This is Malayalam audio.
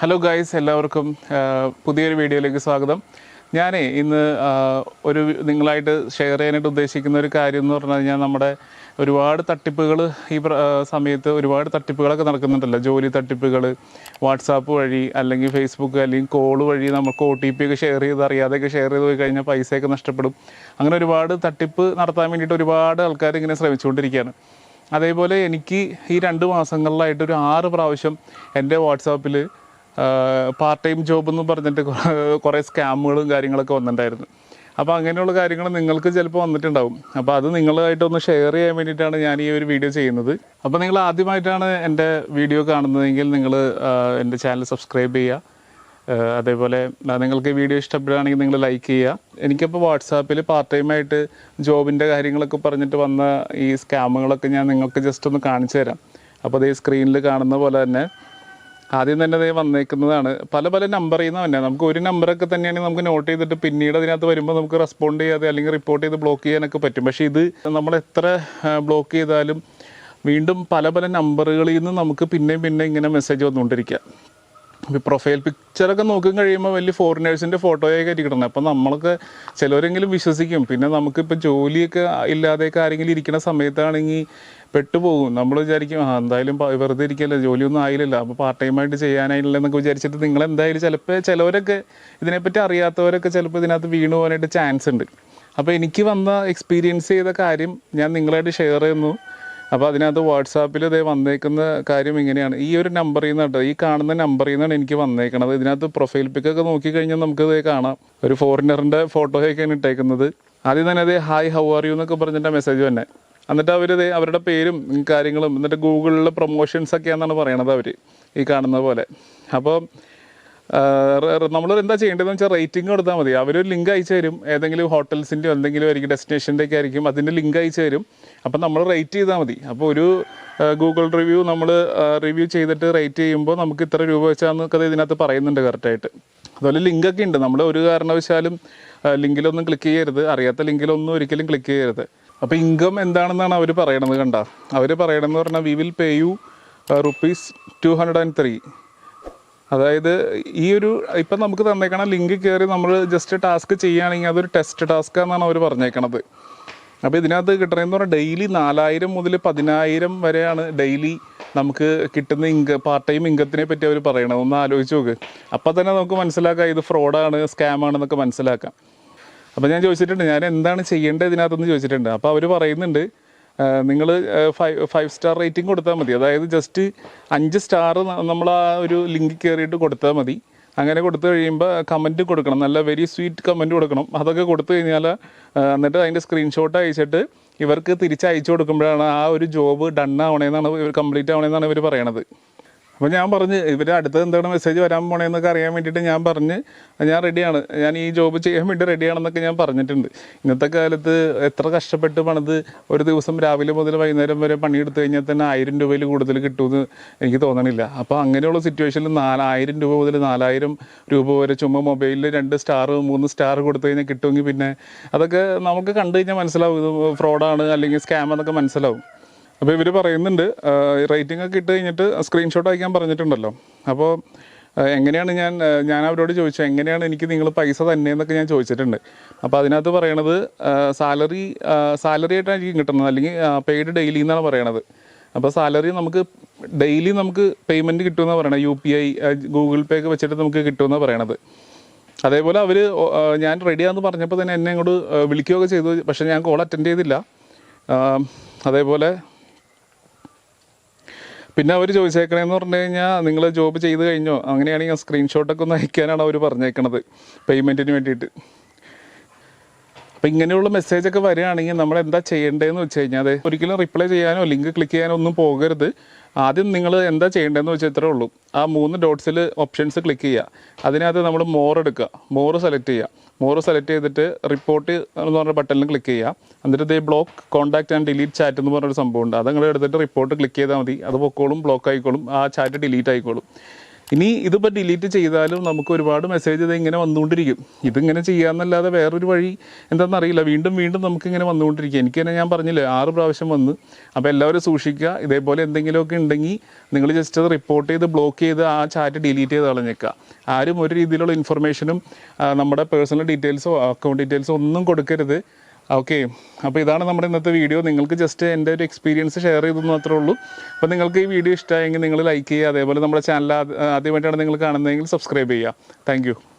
ഹലോ ഗായ്സ് എല്ലാവർക്കും പുതിയൊരു വീഡിയോയിലേക്ക് സ്വാഗതം. ഞാനേ ഇന്ന് ഒരു നിങ്ങളായിട്ട് ഷെയർ ചെയ്യാനായിട്ട് ഉദ്ദേശിക്കുന്ന ഒരു കാര്യം എന്ന് പറഞ്ഞു കഴിഞ്ഞാൽ നമ്മുടെ ഒരുപാട് തട്ടിപ്പുകൾ ഈ സമയത്ത് ഒരുപാട് തട്ടിപ്പുകളൊക്കെ നടക്കുന്നുണ്ടല്ലോ. ജോലി തട്ടിപ്പുകൾ വാട്സാപ്പ് വഴി അല്ലെങ്കിൽ ഫേസ്ബുക്ക് അല്ലെങ്കിൽ കോൾ വഴി നമുക്ക് ഒ ടി പി ഒക്കെ ഷെയർ ചെയ്ത് അറിയാതെയൊക്കെ ഷെയർ ചെയ്ത് പോയി കഴിഞ്ഞാൽ പൈസയൊക്കെ നഷ്ടപ്പെടും. അങ്ങനെ ഒരുപാട് തട്ടിപ്പ് നടത്താൻ വേണ്ടിയിട്ട് ഒരുപാട് ആൾക്കാർ ഇങ്ങനെ ശ്രമിച്ചുകൊണ്ടിരിക്കുകയാണ്. അതേപോലെ എനിക്ക് ഈ രണ്ട് മാസങ്ങളിലായിട്ട് ഒരു ആറ് പ്രാവശ്യം എന്റെ വാട്സാപ്പിൽ പാർട്ട് ടൈം ജോബ് എന്ന് പറഞ്ഞിട്ട് കുറേ- സ്കാമുകളും കാര്യങ്ങളൊക്കെ വന്നിട്ടുണ്ടായിരുന്നു. അപ്പോൾ അങ്ങനെയുള്ള കാര്യങ്ങൾ നിങ്ങൾക്ക് ചിലപ്പോൾ വന്നിട്ടുണ്ടാവും. അപ്പോൾ അത് നിങ്ങളായിട്ടൊന്ന് ഷെയർ ചെയ്യാൻ വേണ്ടിയിട്ടാണ് ഞാൻ ഈ ഒരു വീഡിയോ ചെയ്യുന്നത്. അപ്പോൾ നിങ്ങൾ ആദ്യമായിട്ടാണ് എന്റെ വീഡിയോ കാണുന്നതെങ്കിൽ നിങ്ങൾ എന്റെ ചാനൽ സബ്സ്ക്രൈബ് ചെയ്യുക. അതേപോലെ നിങ്ങൾക്ക് വീഡിയോ ഇഷ്ടപ്പെടുകയാണെങ്കിൽ നിങ്ങൾ ലൈക്ക് ചെയ്യുക. എനിക്കിപ്പോൾ വാട്സാപ്പിൽ പാർട്ട് ടൈമായിട്ട് ജോബിന്റെ കാര്യങ്ങളൊക്കെ പറഞ്ഞിട്ട് വന്ന ഈ സ്കാമുകളൊക്കെ ഞാൻ നിങ്ങൾക്ക് ജസ്റ്റ് ഒന്ന് കാണിച്ചു തരാം. അപ്പോൾ അത് ഈ സ്ക്രീനിൽ കാണുന്ന പോലെ തന്നെ ആദ്യം തന്നെ അതേ വന്നേക്കുന്നതാണ്. പല പല നമ്പർ നിന്ന് തന്നെ നമുക്ക് ഒരു നമ്പറൊക്കെ തന്നെയാണ് നമുക്ക് നോട്ട് ചെയ്തിട്ട് പിന്നീട് അതിനകത്ത് വരുമ്പോൾ നമുക്ക് റെസ്പോണ്ട് ചെയ്യാതെ അല്ലെങ്കിൽ റിപ്പോർട്ട് ചെയ്ത് ബ്ലോക്ക് ചെയ്യാനൊക്കെ പറ്റും. പക്ഷേ ഇത് നമ്മൾ എത്ര ബ്ലോക്ക് ചെയ്താലും വീണ്ടും പല പല നമ്പറുകളിൽ നിന്ന് നമുക്ക് പിന്നെയും പിന്നെ ഇങ്ങനെ മെസ്സേജ് വന്നുകൊണ്ടിരിക്കുക. പ്രൊഫൈൽ പിക്ചറൊക്കെ നോക്കി കഴിയുമ്പോൾ വലിയ ഫോറിനേഴ്സിന്റെ ഫോട്ടോയൊക്കെ ഇരിക്കണം അപ്പം നമ്മൾക്ക് ചിലവരെങ്കിലും വിശ്വസിക്കും. പിന്നെ നമുക്കിപ്പോൾ ജോലിയൊക്കെ ഇല്ലാതെയൊക്കെ ആരെങ്കിലും ഇരിക്കുന്ന സമയത്താണെങ്കിൽ പെട്ടുപോകും. നമ്മൾ വിചാരിക്കും ആ എന്തായാലും വെറുതെ ഇരിക്കല്ലേ ജോലിയൊന്നും ആയില്ലല്ലോ. അപ്പോൾ പാർട്ട് ടൈമായിട്ട് ചെയ്യാനായില്ല എന്നൊക്കെ വിചാരിച്ചിട്ട് നിങ്ങൾ എന്തായാലും ചിലപ്പോൾ ചിലവരൊക്കെ ഇതിനെപ്പറ്റി അറിയാത്തവരൊക്കെ ചിലപ്പോൾ ഇതിനകത്ത് വീണു പോകാനായിട്ട് ചാൻസ് ഉണ്ട്. അപ്പോൾ എനിക്ക് വന്ന എക്സ്പീരിയൻസ് ചെയ്ത കാര്യം ഞാൻ നിങ്ങളായിട്ട് ഷെയർ ചെയ്യുന്നു. അപ്പോൾ അതിനകത്ത് വാട്സാപ്പിൽ ഇതേ വന്നേക്കുന്ന കാര്യം ഇങ്ങനെയാണ്. ഈ ഒരു നമ്പറിൽ നിന്ന് കേട്ടോ ഈ കാണുന്ന നമ്പറിൽ നിന്നാണ് എനിക്ക് വന്നേക്കണത്. ഇതിനകത്ത് പ്രൊഫൈൽ പിക്കൊക്കെ നോക്കിക്കഴിഞ്ഞാൽ നമുക്ക് ഇത് കാണാം. ഒരു ഫോറിനറിന്റെ ഫോട്ടോയൊക്കെയാണ് ഇട്ടേക്കുന്നത്. ആദ്യം തന്നെ അതേ ഹായ് ഹൗ ആർ യു എന്നൊക്കെ പറഞ്ഞിട്ട് മെസ്സേജ് തന്നെ എന്നിട്ട് അവർ അവരുടെ പേരും കാര്യങ്ങളും എന്നിട്ട് ഗൂഗിളിലെ പ്രൊമോഷൻസ് ഒക്കെയാണെന്നാണ് പറയണത് അവർ ഈ കാണുന്ന പോലെ. അപ്പോൾ നമ്മൾ എന്താ ചെയ്യേണ്ടതെന്ന് വെച്ചാൽ റേറ്റിംഗ് കൊടുത്താൽ മതി. അവരൊരു ലിങ്ക് അയച്ചു തരും. ഏതെങ്കിലും ഹോട്ടൽസിന്റെയോ എന്തെങ്കിലും ആയിരിക്കും ഡെസ്റ്റിനേഷന്റെ ഒക്കെ ആയിരിക്കും അതിന്റെ ലിങ്ക് അയച്ചു തരും. അപ്പം നമ്മൾ റേറ്റ് ചെയ്താൽ മതി. അപ്പോൾ ഒരു ഗൂഗിൾ റിവ്യൂ നമ്മൾ റിവ്യൂ ചെയ്തിട്ട് റേറ്റ് ചെയ്യുമ്പോൾ നമുക്ക് ഇത്ര രൂപ വെച്ചാന്നൊക്കെ ഇതിനകത്ത് പറയുന്നുണ്ട് കറക്റ്റായിട്ട് അതുപോലെ ലിങ്കൊക്കെ ഉണ്ട്. നമ്മൾ ഒരു കാരണവശാലും ലിങ്കിലൊന്നും ക്ലിക്ക് ചെയ്യരുത്. അറിയാത്ത ലിങ്കിലൊന്നും ഒരിക്കലും ക്ലിക്ക് ചെയ്യരുത്. അപ്പോൾ ഇൻകം എന്താണെന്നാണ് അവർ പറയണത് കണ്ട? അവർ പറയണമെന്ന് പറഞ്ഞാൽ we will pay you rupees two hundred and three അതായത് ഈ ഒരു ഇപ്പം നമുക്ക് തന്നേക്കണ ലിങ്ക് കയറി നമ്മൾ ജസ്റ്റ് ടാസ്ക് ചെയ്യുകയാണെങ്കിൽ അതൊരു ടെസ്റ്റ് ടാസ്ക് എന്നാണ് അവർ പറഞ്ഞേക്കണത്. അപ്പോൾ ഇതിനകത്ത് കിട്ടണമെന്ന് പറഞ്ഞാൽ ഡെയിലി നാലായിരം മുതൽ പതിനായിരം വരെയാണ് ഡെയിലി നമുക്ക് കിട്ടുന്ന ഇങ്ക പാർട്ട് ടൈം ഇൻകത്തിനെ പറ്റി അവർ പറയണത്. ഒന്ന് ആലോചിച്ച് നോക്ക്. അപ്പോൾ തന്നെ നമുക്ക് മനസ്സിലാക്കാം ഇത് ഫ്രോഡാണ് സ്കാമാണെന്നൊക്കെ മനസ്സിലാക്കാം. അപ്പോൾ ഞാൻ ചോദിച്ചിട്ടുണ്ട് ഞാൻ എന്താണ് ചെയ്യേണ്ടത് ഇതിനകത്തെന്ന് ചോദിച്ചിട്ടുണ്ട്. അപ്പോൾ അവർ പറയുന്നുണ്ട് നിങ്ങൾ ഫൈവ് ഫൈവ് സ്റ്റാർ റേറ്റിംഗ് കൊടുത്താൽ മതി. അതായത് ജസ്റ്റ് അഞ്ച് സ്റ്റാർ നമ്മൾ ആ ഒരു ലിങ്കിൽ കയറിയിട്ട് കൊടുത്താൽ മതി. അങ്ങനെ കൊടുത്തു കഴിയുമ്പോൾ കമന്റ് കൊടുക്കണം. നല്ല വെരി സ്വീറ്റ് കമന്റ് കൊടുക്കണം. അതൊക്കെ കൊടുത്തു കഴിഞ്ഞാൽ എന്നിട്ട് അതിന്റെ സ്ക്രീൻഷോട്ട് അയച്ചിട്ട് ഇവർക്ക് തിരിച്ച് അയച്ചു കൊടുക്കുമ്പോഴാണ് ആ ഒരു ജോബ് ഡൺ ആവണേന്നാണ് ഇവർ കംപ്ലീറ്റ് ആവണേന്നാണ് ഇവർ പറയണത്. അപ്പോൾ ഞാൻ പറഞ്ഞ് ഇവർ അടുത്തത് എന്താണ് മെസ്സേജ് വരാൻ പോണേന്നൊക്കെ അറിയാൻ വേണ്ടിയിട്ട് ഞാൻ പറഞ്ഞ് ഞാൻ റെഡിയാണ് ഞാൻ ഈ ജോബ് ചെയ്യാൻ വേണ്ടി റെഡിയാണെന്നൊക്കെ ഞാൻ പറഞ്ഞിട്ടുണ്ട്. ഇന്നത്തെ കാലത്ത് എത്ര കഷ്ടപ്പെട്ട് പണിത് ഒരു ദിവസം രാവിലെ മുതൽ വൈകുന്നേരം വരെ പണിയെടുത്ത് കഴിഞ്ഞാൽ തന്നെ ആയിരം രൂപയിൽ കൂടുതൽ കിട്ടുമെന്ന് എനിക്ക് തോന്നണില്ല. അപ്പോൾ അങ്ങനെയുള്ള സിറ്റുവേഷനിൽ നാലായിരം രൂപ മുതൽ നാലായിരം രൂപ വരെ ചുമ്മാ മൊബൈലിൽ രണ്ട് സ്റ്റാർ മൂന്ന് സ്റ്റാർ കൊടുത്തു കഴിഞ്ഞാൽ കിട്ടുമെങ്കിൽ പിന്നെ അതൊക്കെ നമുക്ക് കണ്ടു കഴിഞ്ഞാൽ മനസ്സിലാവും. ഇത് ഫ്രോഡാണ് അല്ലെങ്കിൽ സ്കാം എന്നൊക്കെ മനസ്സിലാവും. അപ്പോൾ ഇവർ പറയുന്നുണ്ട് റേറ്റിംഗ് ഒക്കെ ഇട്ട് കഴിഞ്ഞിട്ട് സ്ക്രീൻഷോട്ട് അയക്കാൻ പറഞ്ഞിട്ടുണ്ടല്ലോ. അപ്പോൾ എങ്ങനെയാണ് ഞാൻ ഞാൻ അവരോട് ചോദിച്ചത് എങ്ങനെയാണ് എനിക്ക് നിങ്ങൾ പൈസ തന്നെ എന്നൊക്കെ ഞാൻ ചോദിച്ചിട്ടുണ്ട്. അപ്പോൾ അതിനകത്ത് പറയണത് സാലറി സാലറി ആയിട്ടായിരിക്കും കിട്ടുന്നത് അല്ലെങ്കിൽ പെയ്ഡ് ഡെയിലി എന്നാണ് പറയണത്. അപ്പോൾ സാലറി നമുക്ക് ഡെയിലി നമുക്ക് പേയ്മെന്റ് കിട്ടുമെന്നാണ് പറയണത് U P I Google pay ഒക്കെ വെച്ചിട്ട് നമുക്ക് കിട്ടുമെന്നാണ് പറയണത്. അതേപോലെ അവർ ഞാൻ റെഡിയാന്ന് പറഞ്ഞപ്പോൾ തന്നെ എന്നെ ഇങ്ങോട്ട് വിളിക്കുകയൊക്കെ ചെയ്തു പക്ഷേ ഞാൻ കോൾ അറ്റൻഡ് ചെയ്തില്ല. അതേപോലെ പിന്നെ അവർ ചോദിച്ചേക്കണേന്ന് പറഞ്ഞു കഴിഞ്ഞാൽ നിങ്ങൾ ജോബ് ചെയ്ത് കഴിഞ്ഞോ? അങ്ങനെയാണെങ്കിൽ സ്ക്രീൻഷോട്ടൊക്കെ ഒന്ന് അയക്കാനാണ് അവർ പറഞ്ഞേക്കണത്. പേയ്മെന്റിന് വേണ്ടിയിട്ട്. അപ്പം ഇങ്ങനെയുള്ള മെസ്സേജൊക്കെ വരികയാണെങ്കിൽ നമ്മൾ എന്താ ചെയ്യേണ്ടതെന്ന് വെച്ച് കഴിഞ്ഞാൽ ഒരിക്കലും റിപ്ലൈ ചെയ്യാനോ ലിങ്ക് ക്ലിക്ക് ചെയ്യാനോ ഒന്നും പോകരുത്. ആദ്യം നിങ്ങൾ എന്താ ചെയ്യേണ്ടതെന്ന് വെച്ചാൽ ഇത്രേ ഉള്ളൂ. ആ മൂന്ന് ഡോട്ട്സിൽ ഓപ്ഷൻസ് ക്ലിക്ക് ചെയ്യുക അതിനകത്ത് നമ്മൾ മോർ എടുക്കുക. മോർ സെലക്ട് ചെയ്യുക മോർ സെലക്ട് ചെയ്തിട്ട് റിപ്പോർട്ട് എന്ന് പറഞ്ഞ ബട്ടണിൽ ക്ലിക്ക് ചെയ്യുക എന്നിട്ട് ദേ block contact and delete chat എന്ന് പറഞ്ഞൊരു സംഭവമുണ്ട് അത് നിങ്ങൾ എടുത്തിട്ട് റിപ്പോർട്ട് ക്ലിക്ക് ചെയ്താൽ മതി. അത് പൊക്കോളും ബ്ലോക്ക് ആയിക്കോളും ആ ചാറ്റ് ഡിലീറ്റ് ആയിക്കോളും. ഇനി ഇതിപ്പോൾ ഡിലീറ്റ് ചെയ്താലും നമുക്ക് ഒരുപാട് മെസ്സേജ് ഇത് ഇങ്ങനെ വന്നുകൊണ്ടിരിക്കും. ഇതിങ്ങനെ ചെയ്യാമെന്നല്ലാതെ വേറൊരു വഴി എന്താണെന്നറിയില്ല വീണ്ടും വീണ്ടും നമുക്കിങ്ങനെ വന്നുകൊണ്ടിരിക്കും. എനിക്ക് തന്നെ ഞാൻ പറഞ്ഞില്ലേ ആറ് പ്രാവശ്യം വന്ന്. അപ്പോൾ എല്ലാവരും സൂക്ഷിക്കുക. ഇതേപോലെ എന്തെങ്കിലുമൊക്കെ ഉണ്ടെങ്കിൽ നിങ്ങൾ ജസ്റ്റ് അത് റിപ്പോർട്ട് ചെയ്ത് ബ്ലോക്ക് ചെയ്ത് ആ ചാറ്റ് ഡിലീറ്റ് ചെയ്ത് കളഞ്ഞേക്കുക. ആരും ഒരു രീതിയിലുള്ള ഇൻഫർമേഷനും നമ്മുടെ പേഴ്സണൽ ഡീറ്റെയിൽസോ അക്കൗണ്ട് ഡീറ്റെയിൽസോ ഒന്നും കൊടുക്കരുത്. ഓക്കെ അപ്പോൾ ഇതാണ് നമ്മുടെ ഇന്നത്തെ വീഡിയോ നിങ്ങൾക്ക് ജസ്റ്റ് എന്റെ ഒരു എക്സ്പീരിയൻസ് ഷെയർ ചെയ്തു മാത്രമേ ഉള്ളൂ. അപ്പോൾ നിങ്ങൾക്ക് ഈ വീഡിയോ ഇഷ്ടമായെങ്കിൽ നിങ്ങൾ ലൈക്ക് ചെയ്യുക. അതേപോലെ നമ്മുടെ ചാനൽ ആദ്യമായിട്ടാണ് നിങ്ങൾ കാണുന്നതെങ്കിൽ സബ്സ്ക്രൈബ് ചെയ്യുക. താങ്ക്